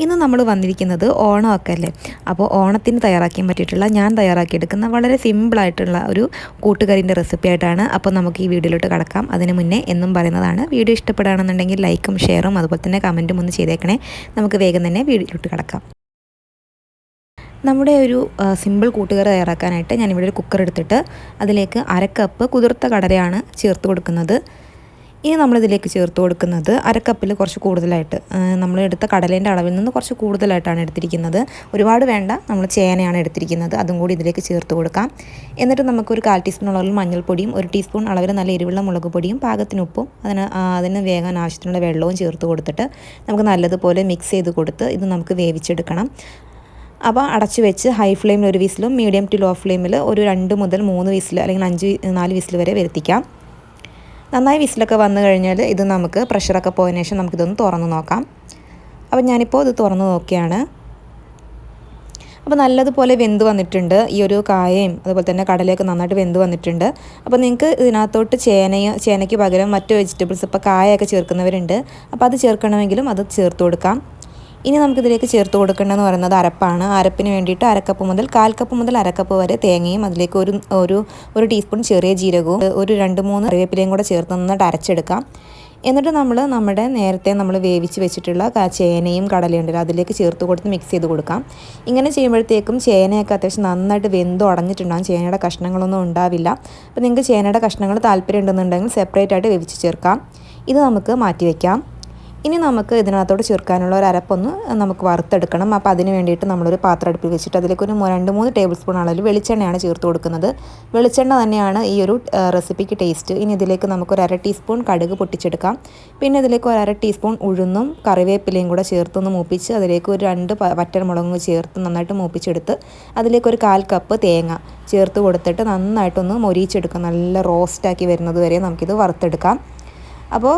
ഇന്ന് നമ്മൾ വന്നിരിക്കുന്നത് ഓണമൊക്കെ അല്ലേ അപ്പോൾ ഓണത്തിന് തയ്യാറാക്കാൻ പറ്റിയിട്ടുള്ള ഞാൻ തയ്യാറാക്കിയെടുക്കുന്ന വളരെ സിമ്പിളായിട്ടുള്ള ഒരു കൂട്ടുകറിന്റെ റെസിപ്പി ആയിട്ടാണ് അപ്പോൾ നമുക്ക് ഈ വീഡിയോയിലോട്ട് കടക്കാം. അതിന് മുന്നേ എന്നും പറയുന്നതാണ്. വീഡിയോ ഇഷ്ടപ്പെടുകയാണെന്നുണ്ടെങ്കിൽ ലൈക്കും ഷെയറും അതുപോലെ തന്നെ കമന്റും ഒന്ന് ചെയ്തേക്കണേ. നമുക്ക് വേഗം തന്നെ വീഡിയോയിലോട്ട് കടക്കാം. നമ്മുടെ ഒരു സിമ്പിൾ കൂട്ടുകറി തയ്യാറാക്കാനായിട്ട് ഞാനിവിടെ ഒരു കുക്കർ എടുത്തിട്ട് അതിലേക്ക് അരക്കപ്പ് കുതിർത്ത കടലയാണ് ചേർത്ത് കൊടുക്കുന്നത്. ഇനി നമ്മളിതിലേക്ക് ചേർത്ത് കൊടുക്കുന്നത് അരക്കപ്പിൽ കുറച്ച് കൂടുതലായിട്ട് നമ്മൾ എടുത്ത കടലേന്റെ അളവിൽ നിന്ന് കുറച്ച് കൂടുതലായിട്ടാണ് എടുത്തിരിക്കുന്നത്. ഒരുപാട് വേണ്ട നമ്മൾ ചേനയാണ് എടുത്തിരിക്കുന്നത്. അതും കൂടി ഇതിലേക്ക് ചേർത്ത് കൊടുക്കാം. എന്നിട്ട് നമുക്കൊരു കാൽ ടീസ്പൂൺ അളവിൽ മഞ്ഞൾപ്പൊടിയും ഒരു ടീസ്പൂൺ അളവിൽ നല്ല എരിവുള്ള മുളക് പൊടിയും പാകത്തിന് ഉപ്പും അതിന് അതിന് വേകാൻ ആവശ്യത്തിനുള്ള വെള്ളവും ചേർത്ത് കൊടുത്തിട്ട് നമുക്ക് നല്ലതുപോലെ മിക്സ് ചെയ്ത് കൊടുത്ത് ഇത് നമുക്ക് വേവിച്ചെടുക്കണം. അപ്പോൾ അടച്ച് വെച്ച് ഹൈ ഫ്ലെയിമിൽ ഒരു വിസിലും മീഡിയം ടു ലോ ഫ്ലെയിമിൽ ഒരു രണ്ട് മുതൽ മൂന്ന് വിസിൽ അല്ലെങ്കിൽ അഞ്ച് നാല് വിസിൽ വരെ വരുത്തിക്കാം. നന്നായി വിസിലൊക്കെ വന്നു കഴിഞ്ഞാൽ ഇത് നമുക്ക് പ്രഷറൊക്കെ പോയതിനു ശേഷം നമുക്കിതൊന്ന് തുറന്ന് നോക്കാം. അപ്പോൾ ഞാനിപ്പോൾ ഇത് തുറന്ന് നോക്കിയാണ്. അപ്പോൾ നല്ലതുപോലെ വെന്ത് വന്നിട്ടുണ്ട്. ഈ ഒരു കായയും അതുപോലെ തന്നെ കടലയൊക്കെ നന്നായിട്ട് വെന്ത് വന്നിട്ടുണ്ട്. അപ്പോൾ നിങ്ങൾക്ക് ഇതിനകത്തോട്ട് ചേനയോ ചേനയ്ക്ക് പകരം മറ്റു വെജിറ്റബിൾസ് ഇപ്പോൾ കായയൊക്കെ ചേർക്കുന്നവരുണ്ട്. അപ്പോൾ അത് ചേർക്കണമെങ്കിലും അത് ചേർത്ത് കൊടുക്കാം. ഇനി നമുക്കിതിലേക്ക് ചേർത്ത് കൊടുക്കേണ്ടതെന്ന് പറയുന്നത് അരപ്പാണ്. അരപ്പിന് വേണ്ടിയിട്ട് അരക്കപ്പ് മുതൽ കാൽ കപ്പ് മുതൽ അരക്കപ്പ് വരെ തേങ്ങയും അതിലേക്ക് ഒരു ഒരു ഒരു ടീസ്പൂൺ ചെറിയ ജീരകവും ഒരു രണ്ട് മൂന്ന് കറിവേപ്പിലയും കൂടെ ചേർത്ത് നന്നായിട്ട് അരച്ചെടുക്കാം. എന്നിട്ട് നമ്മൾ നമ്മുടെ നേരത്തെ നമ്മൾ വേവിച്ച് വെച്ചിട്ടുള്ള ചേനയും കടലയുണ്ടല്ലോ അതിലേക്ക് ചേർത്ത് കൊടുത്ത് മിക്സ് ചെയ്ത് കൊടുക്കാം. ഇങ്ങനെ ചെയ്യുമ്പോഴത്തേക്കും ചേനയൊക്കെ അത്യാവശ്യം നന്നായിട്ട് വെന്ത് ഉടഞ്ഞിട്ടുണ്ടാകും ചേനയുടെ കഷ്ണങ്ങളൊന്നും ഉണ്ടാവില്ല. അപ്പോൾ നിങ്ങൾക്ക് ചേനയുടെ കഷ്ണങ്ങൾ താല്പര്യം ഉണ്ടെന്നുണ്ടെങ്കിൽ സെപ്പറേറ്റ് ആയിട്ട് വേവിച്ച് ചേർക്കാം. ഇത് നമുക്ക് മാറ്റി വയ്ക്കാം ഇനി നമുക്ക് ഇതിനകത്തോട് ചേർക്കാനുള്ള ഒരു അരപ്പൊന്ന് നമുക്ക് വറുത്തെടുക്കണം. അപ്പോൾ അതിന് വേണ്ടിയിട്ട് നമ്മളൊരു പാത്രം അടുപ്പിൽ വെച്ചിട്ട് അതിലേക്ക് ഒരു രണ്ട് മൂന്ന് ടേബിൾ സ്പൂൺ അളവിൽ വെളിച്ചെണ്ണയാണ് ചേർത്ത് കൊടുക്കുന്നത്. വെളിച്ചെണ്ണ തന്നെയാണ് ഈ ഒരു റെസിപ്പിക്ക് ടേസ്റ്റ് ഇനി ഇതിലേക്ക് നമുക്ക് ഒരു അര ടീസ്പൂൺ കടുക് പൊട്ടിച്ചെടുക്കാം. പിന്നെ ഇതിലേക്ക് ഒരു അര ടീസ്പൂൺ ഉഴുന്നും കറിവേപ്പിലയും കൂടെ ചേർത്തൊന്ന് മൂപ്പിച്ച് അതിലേക്ക് ഒരു രണ്ട് വറ്റൽമുളകും ചേർത്ത് നന്നായിട്ട് മൂപ്പിച്ചെടുത്ത് അതിലേക്ക് ഒരു കാൽ കപ്പ് തേങ്ങ ചേർത്ത് കൊടുത്തിട്ട് നന്നായിട്ടൊന്ന് മൊരിച്ചെടുക്കാം നല്ല റോസ്റ്റാക്കി വരുന്നത് വരെ നമുക്കിത് വറുത്തെടുക്കാം. അപ്പോൾ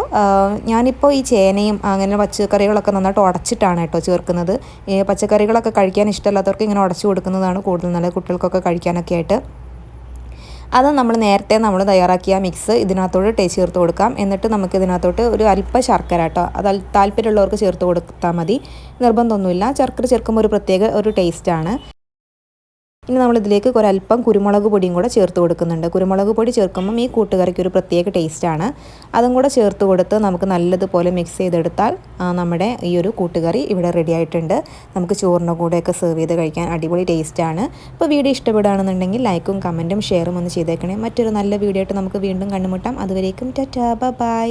ഞാനിപ്പോൾ ഈ ചേനയും അങ്ങനെ പച്ചക്കറികളൊക്കെ നന്നായിട്ട് ഉടച്ചിട്ടാണ് കേട്ടോ ചേർക്കുന്നത്. ഈ പച്ചക്കറികളൊക്കെ കഴിക്കാൻ ഇഷ്ടമല്ലാത്തവർക്ക് ഇങ്ങനെ ഉടച്ചു കൊടുക്കുന്നതാണ് കൂടുതൽ നല്ലത് കുട്ടികൾക്കൊക്കെ കഴിക്കാനൊക്കെ ആയിട്ട്. അത് നമ്മൾ നേരത്തെ നമ്മൾ തയ്യാറാക്കിയ മിക്സ് ഇതിനകത്തോട്ട് ടേസ്റ്റ് ചേർത്ത് കൊടുക്കാം. എന്നിട്ട് നമുക്ക് ഇതിനകത്തോട്ട് ഒരു അല്പ ശർക്കര കേട്ടോ അത് താല്പര്യമുള്ളവർക്ക് ചേർത്ത് കൊടുത്താൽ മതി. നിർബന്ധമൊന്നുമില്ല ശർക്കര ചേർക്കുമ്പോൾ ഒരു പ്രത്യേക ഒരു ടേസ്റ്റാണ് ഇനി നമ്മളിതിലേക്ക് ഒരല്പം കുരുമുളക് പൊടിയും കൂടെ ചേർത്ത് കൊടുക്കുന്നുണ്ട്. കുരുമുളക് പൊടി ചേർക്കുമ്പം ഈ കൂട്ടുകറിക്ക് ഒരു പ്രത്യേക ടേസ്റ്റാണ്. അതും കൂടെ ചേർത്ത് കൊടുത്ത് നമുക്ക് നല്ലതുപോലെ മിക്സ് ചെയ്തെടുത്താൽ നമ്മുടെ ഈ ഒരു കൂട്ടുകറി ഇവിടെ റെഡി ആയിട്ടുണ്ട്. നമുക്ക് ചോറിന്റെ കൂടെയൊക്കെ സെർവ് ചെയ്ത് കഴിക്കാൻ അടിപൊളി ടേസ്റ്റാണ് അപ്പോൾ വീഡിയോ ഇഷ്ടപ്പെടുകയാണെന്നുണ്ടെങ്കിൽ ലൈക്കും കമന്റും ഷെയറും ഒന്ന് ചെയ്തേക്കണേ. മറ്റൊരു നല്ല വീഡിയോ ആയിട്ട് നമുക്ക് വീണ്ടും കണ്ടുമുട്ടാം. അതുവരേക്കും ടാറ്റാ ബൈ.